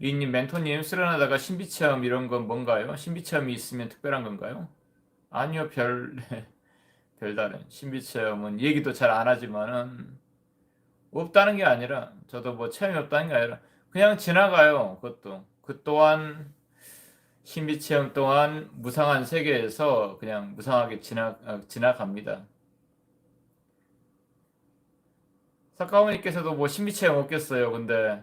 리님 멘토님 수련하다가 신비체험 이런 건 뭔가요? 신비체험이 있으면 특별한 건가요? 아니요 별 별다른 신비체험은 얘기도 잘 안 하지만은 없다는 게 아니라 저도 뭐 체험이 없다는 게 아니라 그냥 지나가요 그것도 그 또한 신비체험 또한 무상한 세계에서 그냥 무상하게 지나 아, 지나갑니다. 사카모니께서도 뭐 신비체험 없겠어요. 근데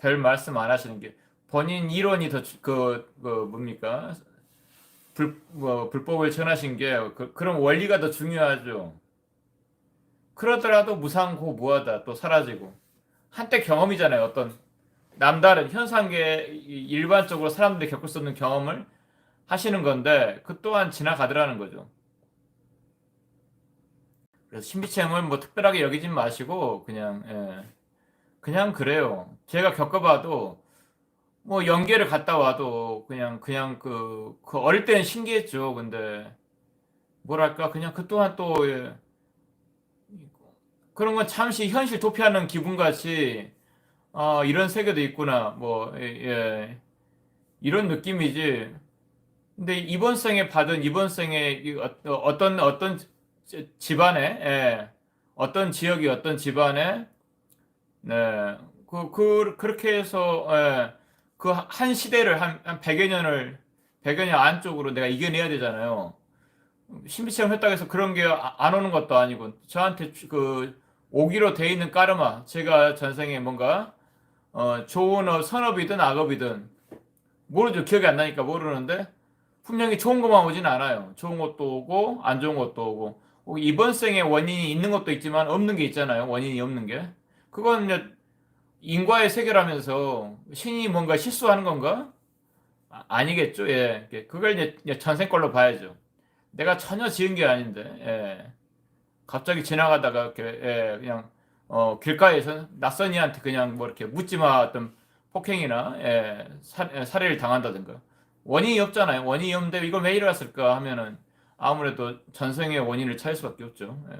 별 말씀 안 하시는 게 본인 이론이 더그 그 뭡니까 불, 뭐, 불법을 전하신 게 그, 그런 원리가 더 중요하죠. 그러더라도 무상고 무하다 또 사라지고 한때 경험이잖아요. 어떤 남다른 현상계 일반적으로 사람들이 겪을 수 없는 경험을 하시는 건데 그 또한 지나가더라는 거죠. 그래서 신비체험을 뭐 특별하게 여기진 마시고 그냥 예. 그냥 그래요. 제가 겪어봐도 뭐 연계를 갔다 와도 그냥 그냥 그, 그 어릴 때는 신기했죠. 근데 뭐랄까 그냥 그 또한 또 예. 그런 건 잠시 현실 도피하는 기분 같이 어, 이런 세계도 있구나 뭐 예, 예. 이런 느낌이지. 근데 이번 생에 받은 이번 생에 이 어- 어떤 어떤 지- 집안에 예. 어떤 지역이 어떤 집안에 네. 그, 그, 그렇게 해서, 예, 그 한 시대를 한, 한 100여 년을, 100여 년 안쪽으로 내가 이겨내야 되잖아요. 신비체험 했다고 해서 그런 게 안 오는 것도 아니고, 저한테 주- 그, 오기로 돼 있는 까르마, 제가 전생에 뭔가, 어, 좋은 어, 선업이든 악업이든, 모르죠. 기억이 안 나니까 모르는데, 분명히 좋은 것만 오진 않아요. 좋은 것도 오고, 안 좋은 것도 오고, 혹 이번 생에 원인이 있는 것도 있지만, 없는 게 있잖아요. 원인이 없는 게. 그건 이제 인과의 세계라면서 신이 뭔가 실수하는 건가? 아, 아니겠죠. 예. 그걸 이제 전생 걸로 봐야죠. 내가 전혀 지은 게 아닌데, 예. 갑자기 지나가다가 이렇게, 예, 그냥, 어, 길가에서 낯선 이한테 그냥 뭐 이렇게 묻지 마 어떤 폭행이나, 예, 사, 예, 살해를 당한다든가. 원인이 없잖아요. 원인이 없는데 이걸 왜 일어났을까 하면은 아무래도 전생의 원인을 찾을 수밖에 없죠. 예.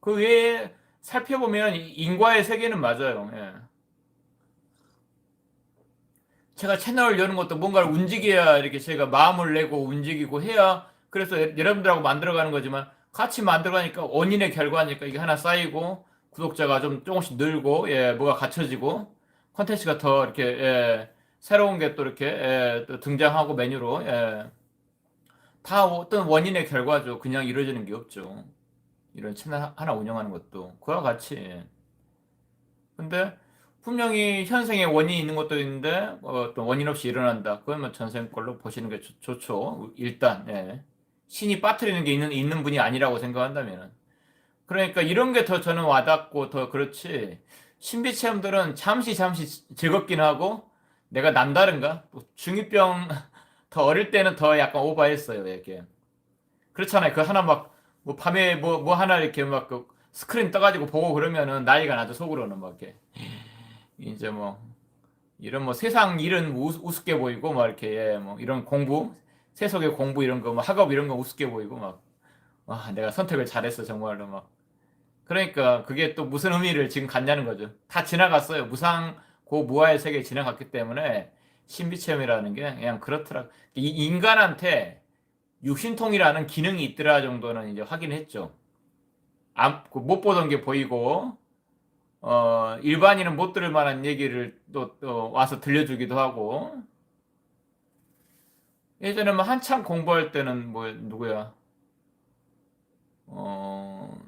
그 외에 살펴보면 인과의 세계는 맞아요. 예. 제가 채널을 여는 것도 뭔가를 움직여야 이렇게 제가 마음을 내고 움직이고 해야 그래서 여러분들하고 만들어가는 거지만 같이 만들어가니까 원인의 결과니까 이게 하나 쌓이고 구독자가 좀 조금씩 늘고 예, 뭐가 갖춰지고 컨텐츠가 더 이렇게 예, 새로운 게 또 이렇게 예, 또 등장하고 메뉴로 예. 다 어떤 원인의 결과죠. 그냥 이루어지는 게 없죠. 이런 채널 하나 운영하는 것도 그와 같이. 근데 분명히 현생에 원인이 있는 것도 있는데 어, 떤 원인 없이 일어난다. 그러면 전생 걸로 보시는 게 좋, 죠. 일단 예. 신이 빠뜨리는 게 있는 있는 분이 아니라고 생각한다면 그러니까 이런 게 더 저는 와닿고 더 그렇지. 신비 체험들은 잠시 잠시 즐겁긴 하고 내가 남다른가? 중2병 더 어릴 때는 더 약간 오버했어요 이게 그렇잖아요. 그 하나 막 뭐 밤에 뭐 뭐 하나 이렇게 막 그 스크린 떠가지고 보고 그러면은 나이가 나죠 속으로는 막 이렇게 이제 뭐 이런 뭐 세상 일은 뭐 우스, 우습게 보이고 막 이렇게 예, 뭐 이런 공부 세속의 공부 이런 거 뭐 학업 이런 거 우습게 보이고 막 와, 내가 선택을 잘했어 정말로 막 그러니까 그게 또 무슨 의미를 지금 갖냐는 거죠. 다 지나갔어요. 무상 고 무아의 세계에 지나갔기 때문에 신비체험이라는 게 그냥 그렇더라. 이 인간한테 육신통이라는 기능이 있더라 정도는 이제 확인했죠. 안, 그못 보던 게 보이고, 어, 일반인은 못 들을 만한 얘기를 또, 또 와서 들려주기도 하고, 예전에 뭐 한참 공부할 때는 뭐, 누구야, 어,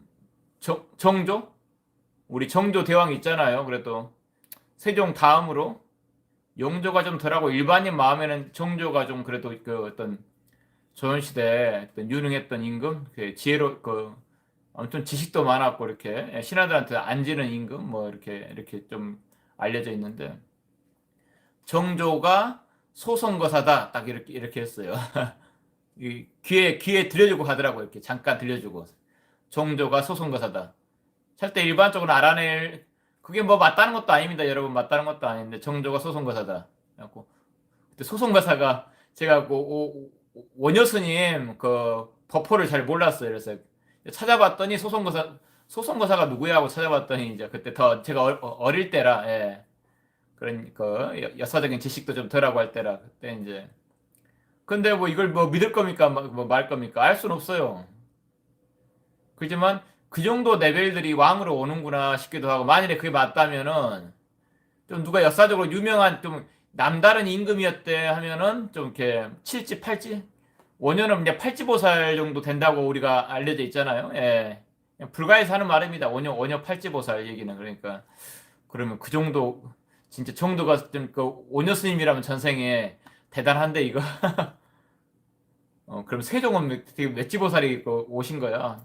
정, 정조? 우리 정조 대왕 있잖아요. 그래도 세종 다음으로 영조가 좀 덜하고 일반인 마음에는 정조가 좀 그래도 그 어떤 조선시대에 유능했던 임금, 그 지혜로, 그, 아무튼 지식도 많았고, 이렇게, 신하들한테 안지는 임금, 뭐, 이렇게, 이렇게 좀 알려져 있는데, 정조가 소송거사다, 딱 이렇게, 이렇게 했어요. 이 귀에, 귀에 들려주고 가더라고, 이렇게. 잠깐 들려주고. 정조가 소송거사다. 절대 일반적으로 알아낼, 그게 뭐 맞다는 것도 아닙니다, 여러분. 맞다는 것도 아닌데, 정조가 소송거사다. 그래갖고, 그때 소송거사가, 제가 그, 오, 원효 스님 그 버퍼를 잘 몰랐어요. 그래서 찾아봤더니 소송거사 소송거사가 누구야 하고 찾아봤더니 이제 그때 더 제가 어, 어릴 때라 예. 그런 그 여- 역사적인 지식도 좀 덜하고 할 때라 그때 이제 근데 뭐 이걸 뭐 믿을 겁니까 뭐 말 겁니까 알 수는 없어요. 그지만 그 정도 레벨들이 왕으로 오는구나 싶기도 하고 만일에 그게 맞다면은 좀 누가 역사적으로 유명한 좀 남다른 임금이었대 하면은 좀 이렇게 칠지 팔지 5년은 이제 팔지보살 정도 된다고 우리가 알려져 있잖아요. 예. 불가에서 하는 말입니다. 5년 5년 팔지보살 얘기는 그러니까 그러면 그 정도 진짜 정도가 좀그 오녀 스님이라면 전생에 대단한데 이거 어 그럼 세종은 되게 맷지보살이 그 오신 거야.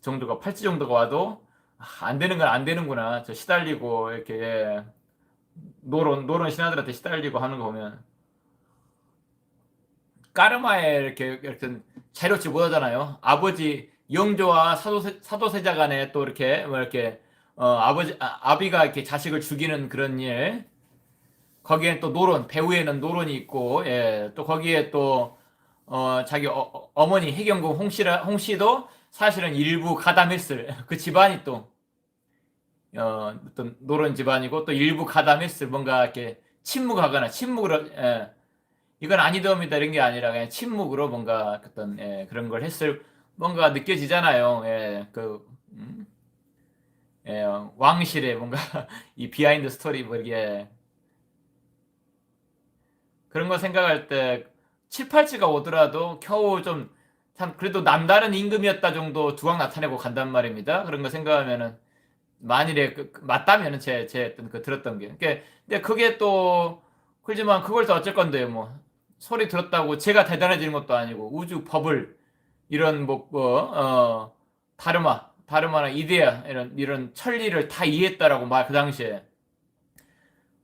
정도가 팔찌 정도가 와도 아, 안 되는 건 안 되는구나. 저 시달리고 이렇게 예. 노론 노론 신하들한테 시달리고 하는 거 보면 까르마에 이렇게 이렇게 자료치 못하잖아요. 아버지 영조와 사도세, 사도세자 간에 또 이렇게 뭐 이렇게 어, 아버지 아, 아비가 이렇게 자식을 죽이는 그런 일. 거기엔 또 노론 배후에는 노론이 있고 예, 또 거기에 또 어, 자기 어, 머니 해경궁 홍씨라 홍씨도 사실은 일부 가담했을 그 집안이 또 어, 어떤 노론 집안이고 또 일부 가담했을 뭔가 이렇게 침묵하거나 침묵으로 예, 이건 아니더입니다 이런 게 아니라 그냥 침묵으로 뭔가 어떤 예, 그런 걸 했을 뭔가 느껴지잖아요. 예, 그 음? 예, 왕실의 뭔가 이 비하인드 스토리 뭐 이게 그런 거 생각할 때 7, 8치가 오더라도 겨우 좀 참 그래도 남다른 임금이었다 정도 두각 나타내고 간단 말입니다. 그런 거 생각하면은 만일에 그, 그 맞다면은 제, 제 어떤 그 들었던 게. 그게 근데 그게 또 그렇지만 그걸 또 어쩔 건데요, 뭐. 소리 들었다고 제가 대단해지는 것도 아니고 우주 버블 이런 뭐, 뭐 어, 다르마, 다르마나 이데아 이런 이런 천리를 다 이해했다라고 말 그 당시에.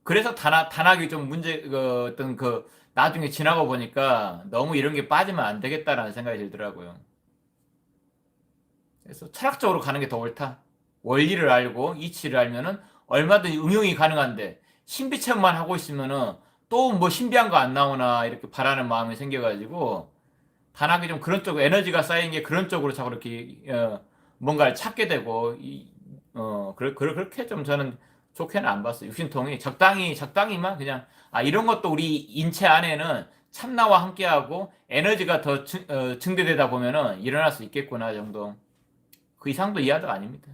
그래서 단학 단학이 좀 문제 그 어떤 그 나중에 지나고 보니까 너무 이런 게 빠지면 안 되겠다라는 생각이 들더라고요. 그래서 철학적으로 가는 게 더 옳다. 원리를 알고 이치를 알면은 얼마든지 응용이 가능한데 신비체험만 하고 있으면은 또 뭐 신비한 거 안 나오나 이렇게 바라는 마음이 생겨가지고 단학이 좀 그런 쪽 에너지가 쌓인 게 그런 쪽으로 자꾸 이렇게 어, 뭔가를 찾게 되고 이, 어 그렇게 그렇게 좀 저는 좋게는 안 봤어요. 육신통이 적당히 적당히만 그냥 아 이런 것도 우리 인체 안에는 참나와 함께하고 에너지가 더 증, 어, 증대되다 보면은 일어날 수 있겠구나 정도. 그 이상도 이하도 아닙니다.